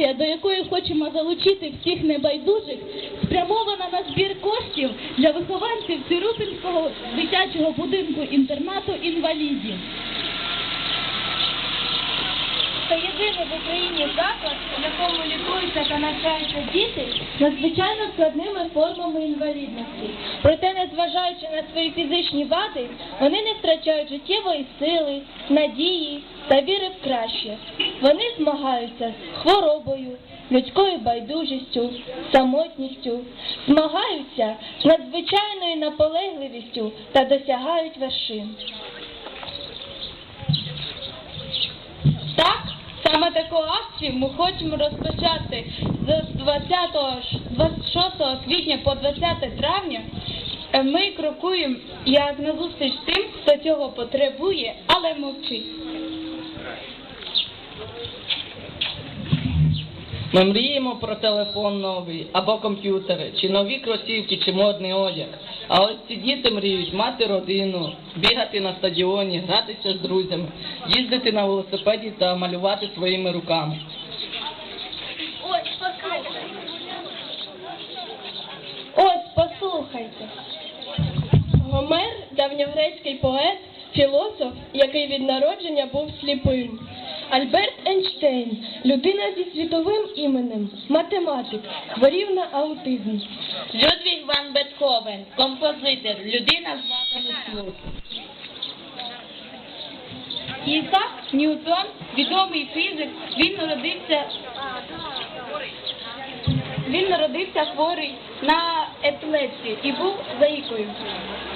Акція, до якої хочемо залучити всіх небайдужих, спрямована на збір коштів для вихованців Цирупинського дитячого будинку інтернату інвалідів. Це єдиний в Україні заклад, в якому лікуються та навчаються діти надзвичайно складними формами інвалідності. Проте, незважаючи на свої фізичні вади, вони не втрачають життєвої сили, надії та віри в краще. Вони змагаються з хворобою, людською байдужістю, самотністю, змагаються з надзвичайною наполегливістю та досягають вершин. Так, саме таку акцію ми хочемо розпочати з 20, 26 квітня по 20 травня. Е, Ми крокуємо як назустріч тим, хто цього потребує, але мовчить. Ми мріємо про телефон новий, або комп'ютери, чи нові кросівки, чи модний одяг. А ось ці діти мріють мати родину, бігати на стадіоні, гратися з друзями, їздити на велосипеді та малювати своїми руками. Ось, послухайте. Ось, послухайте. Гомер, давньогрецький поет, філософ, який від народження був сліпим. Альберт Ейнштейн, людина зі світовим іменем, математик, хворів на аутизм. Людвіг Ван Бетховен, композитор, людина з вадами слуху. Ісак Ньютон, відомий фізик, він народився. Він народився хворий на епілепсію і був заїкою.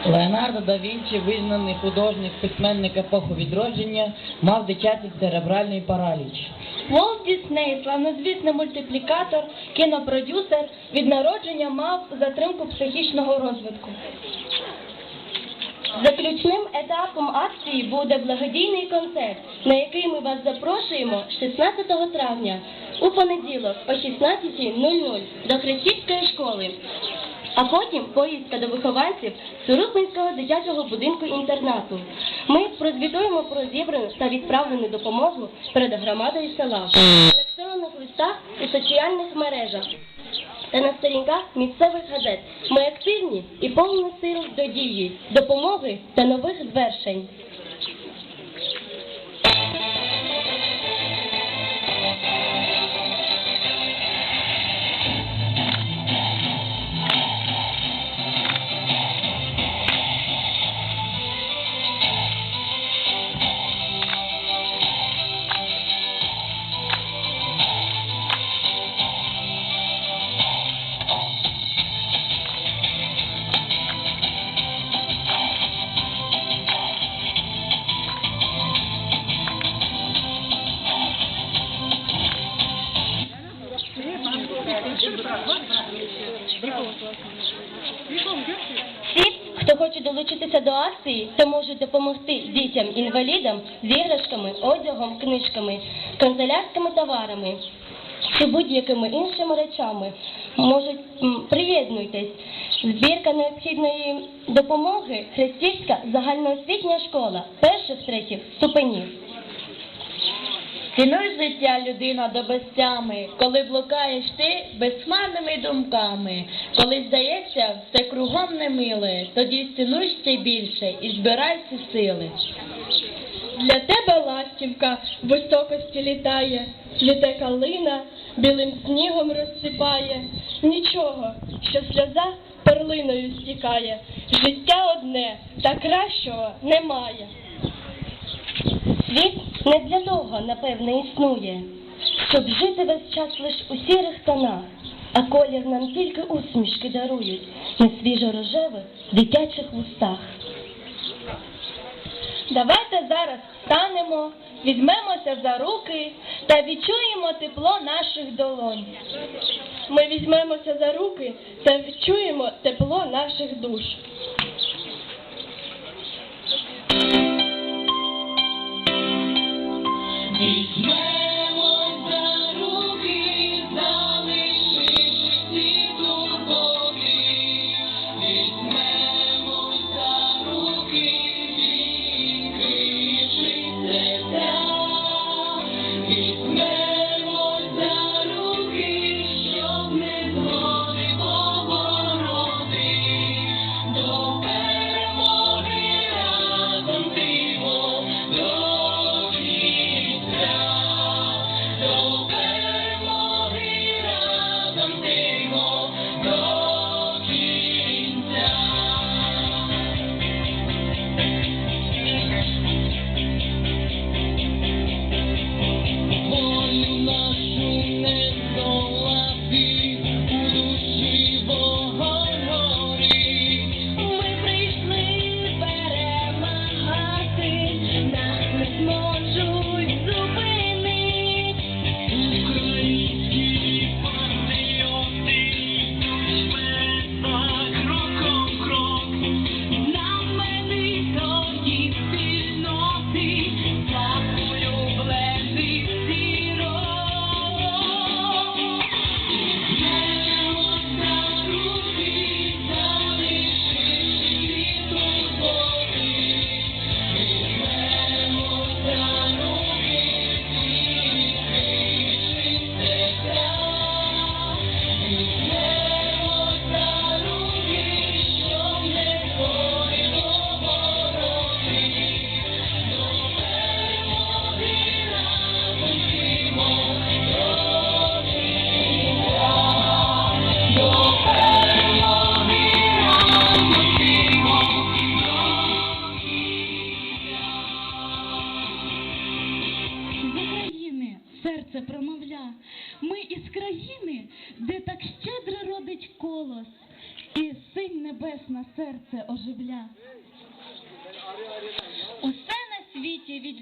Леонардо да Вінчі, визнаний художник, письменник епохи відродження, мав дитячий церебральний параліч. Волт Дісней, славнозвісний мультиплікатор, кінопродюсер, від народження мав затримку психічного розвитку. Заключним етапом акції буде благодійний концерт, на який ми вас запрошуємо 16 травня у понеділок о 16.00 до Хрещівської школи. А потім поїздка до вихованців Сурупинського дитячого будинку інтернату. Ми прозвітуємо про зібрану та відправлену допомогу перед громадою села в електронних листах у соціальних мережах та на сторінках місцевих газет. Ми активні і повні сил до дії, допомоги та нових звершень. Можуть допомогти дітям-інвалідам з іграшками, одягом, книжками, канцелярськими товарами чи будь-якими іншими речами, можуть приєднуйтесь. Збірка необхідної допомоги христівська загальноосвітня школа перших третіх ступенів. Цінуй життя людина до безтями, коли блукаєш ти безхмарними думками, коли здається все кругом немиле, тоді цінуй ще більше і збирай ці сили. Для тебе ластівка в високості літає, цвіте калина, білим снігом розсипає. Нічого, що сльоза перлиною стікає. Життя одне, та кращого немає. Світ не для того, напевне, існує, щоб жити весь час лиш у сірих тонах, а колір нам тільки усмішки дарують на свіжо-рожевих дитячих вустах. Давайте зараз станемо, візьмемося за руки та відчуємо тепло наших долонь. Ми візьмемося за руки та відчуємо тепло наших душ. peace.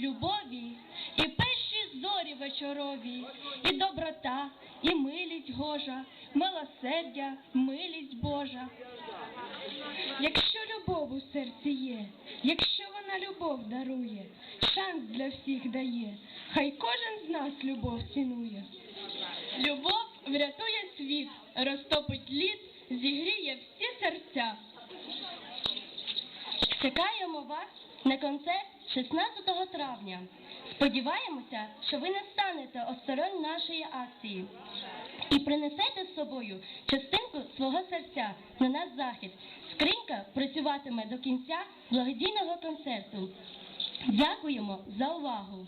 Любові, і перші зорі вечорові, і доброта, і милість Гожа, милосердя, милість Божа. Якщо любов у серці є, якщо вона любов дарує, шанс для всіх дає, хай кожен з нас любов цінує. Любов врятує світ, розтопить лід, зігріє всі серця. Чекаємо вас на концерт 16 травня. Сподіваємося, що ви не станете осторонь нашої акції і принесете з собою частинку свого серця на наш захід. Скринька працюватиме до кінця благодійного концерту. Дякуємо за увагу.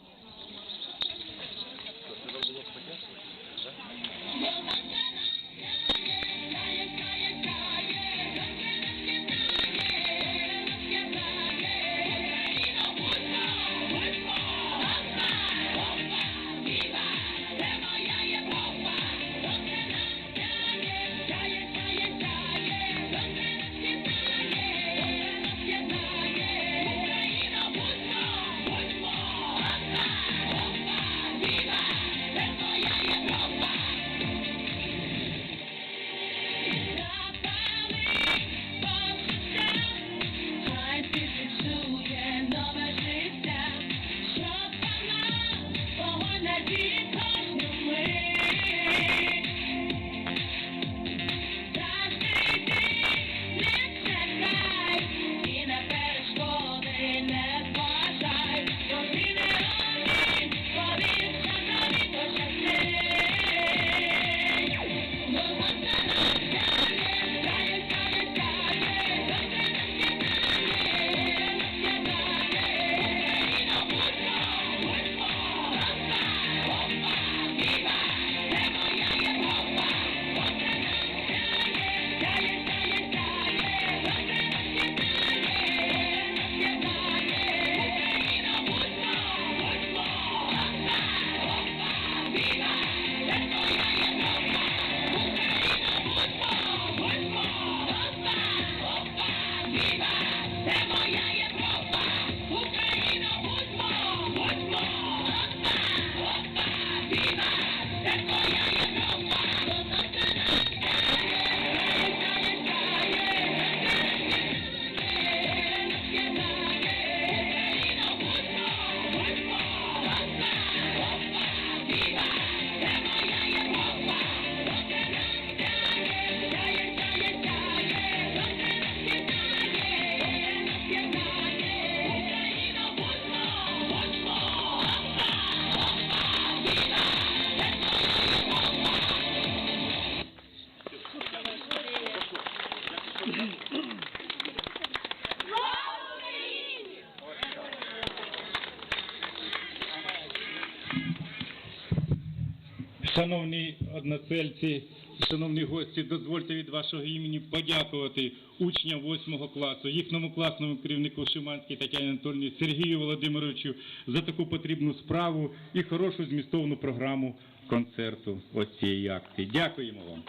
Шановні односельці, шановні гості, дозвольте від вашого імені подякувати учням 8 класу, їхньому класному керівнику Шиманській Тетяні Анатольовні, Сергію Володимировичу за таку потрібну справу і хорошу змістовну програму концерту ось цієї акції. Дякуємо вам.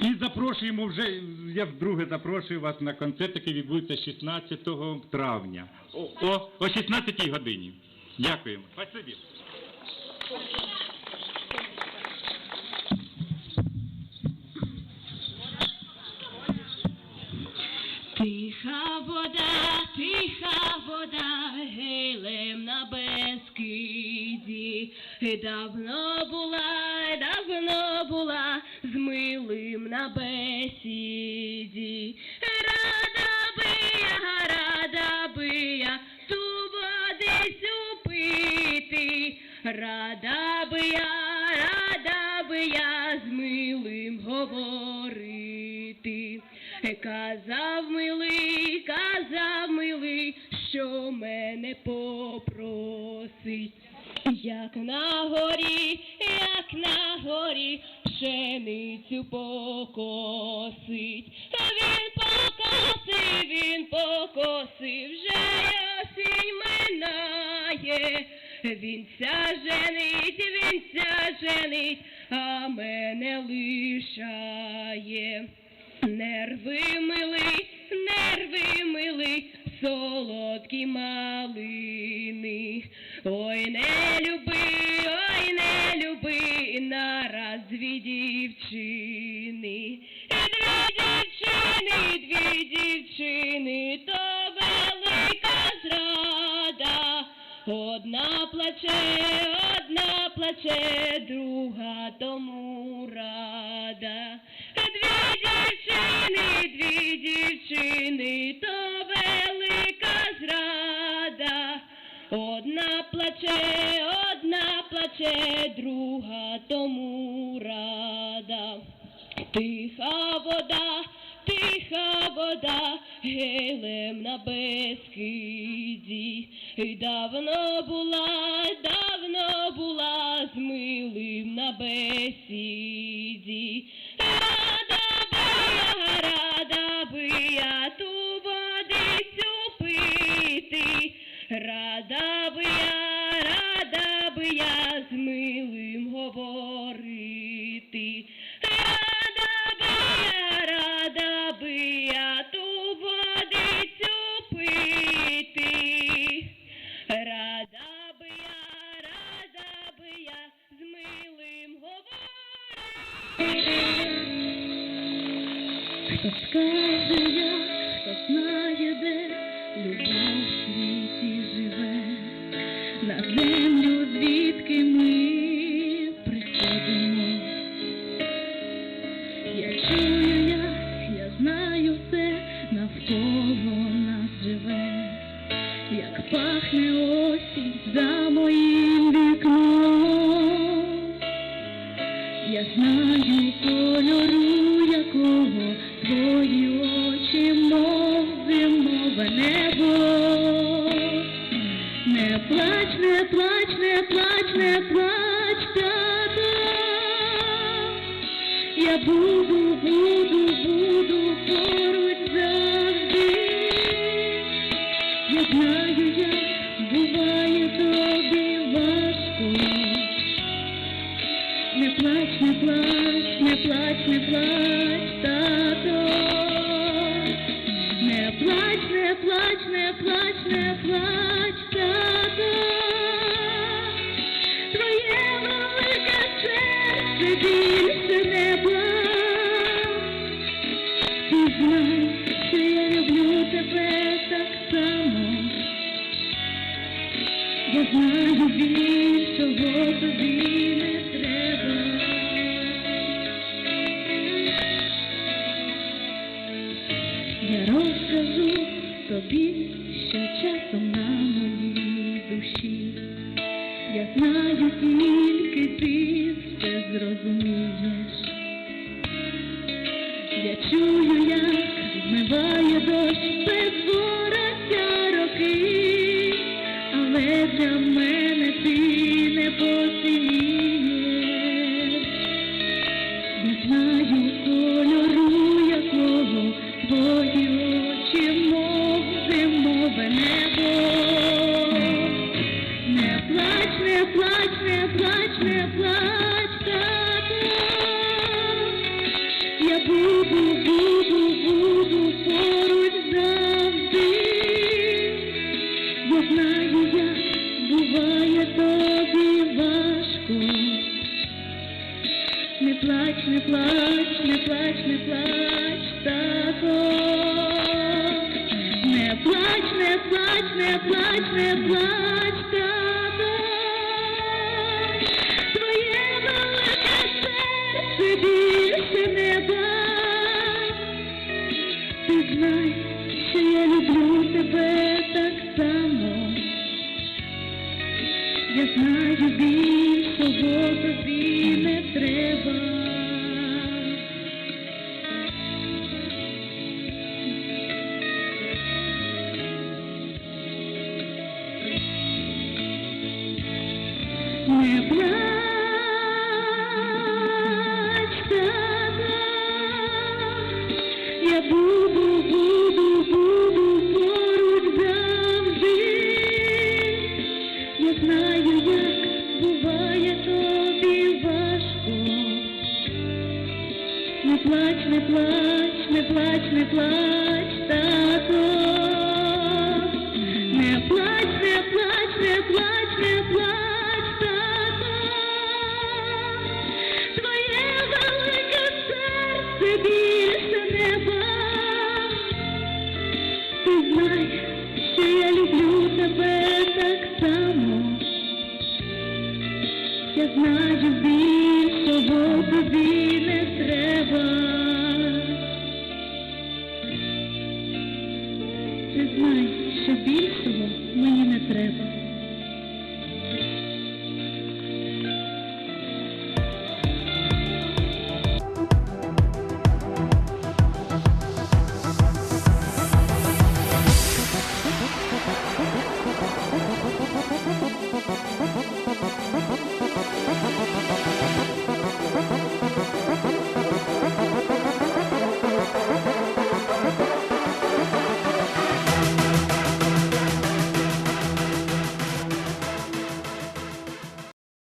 І запрошуємо вже, я вдруге запрошую вас на концерт, який відбудеться 16 травня о, о, о 16 годині. Дякуємо. Спасибі. Тиха вода, тиха вода, гейлем на Бескиді. Давно була, давно була з милим на бесіді. Рада би я, рада би я ту водицю пити. Рада би я, рада би Казав милий, казав милий, що мене попросить. Як на горі, як на горі, пшеницю покосить. Він покосив, він покосив, вже осінь минає. Вінця женить, вінця женить, Милий, нерви милий, солодкі малини. Ой, не люби, ой, не люби, нараз дві дівчини. Дві дівчини, дві дівчини, то велика зрада. Одна плаче, одна плаче, друга тому рада. Дівчини, дві дівчини, то велика зрада. Одна плаче, одна плаче, друга тому рада. Тиха вода, тиха вода, гелем на безкиді. І Давно була, давно була з милим на бесіді. Я з милим говорити. Рада би я, рада би я ту водицю пити. Рада би я, рада би я з милим говорити. Хто скаже, як, хто знає, де любов світі живе, на землю, не плач, тато. Не плач, не плач, не плач, не плач, тато. Твоє велике не плач. Ти знай, що я люблю тебе так само. Я знаю більшого тобі whenever. Більше не бать. Ти знай, що я люблю тебе так само. Я знаю більшого тобі не треба. я знаю, як буває тобі важко. Не плач, не плач, не плач, не плач. Майже більшого тобі не треба. Ти знай, що більшого мені не треба.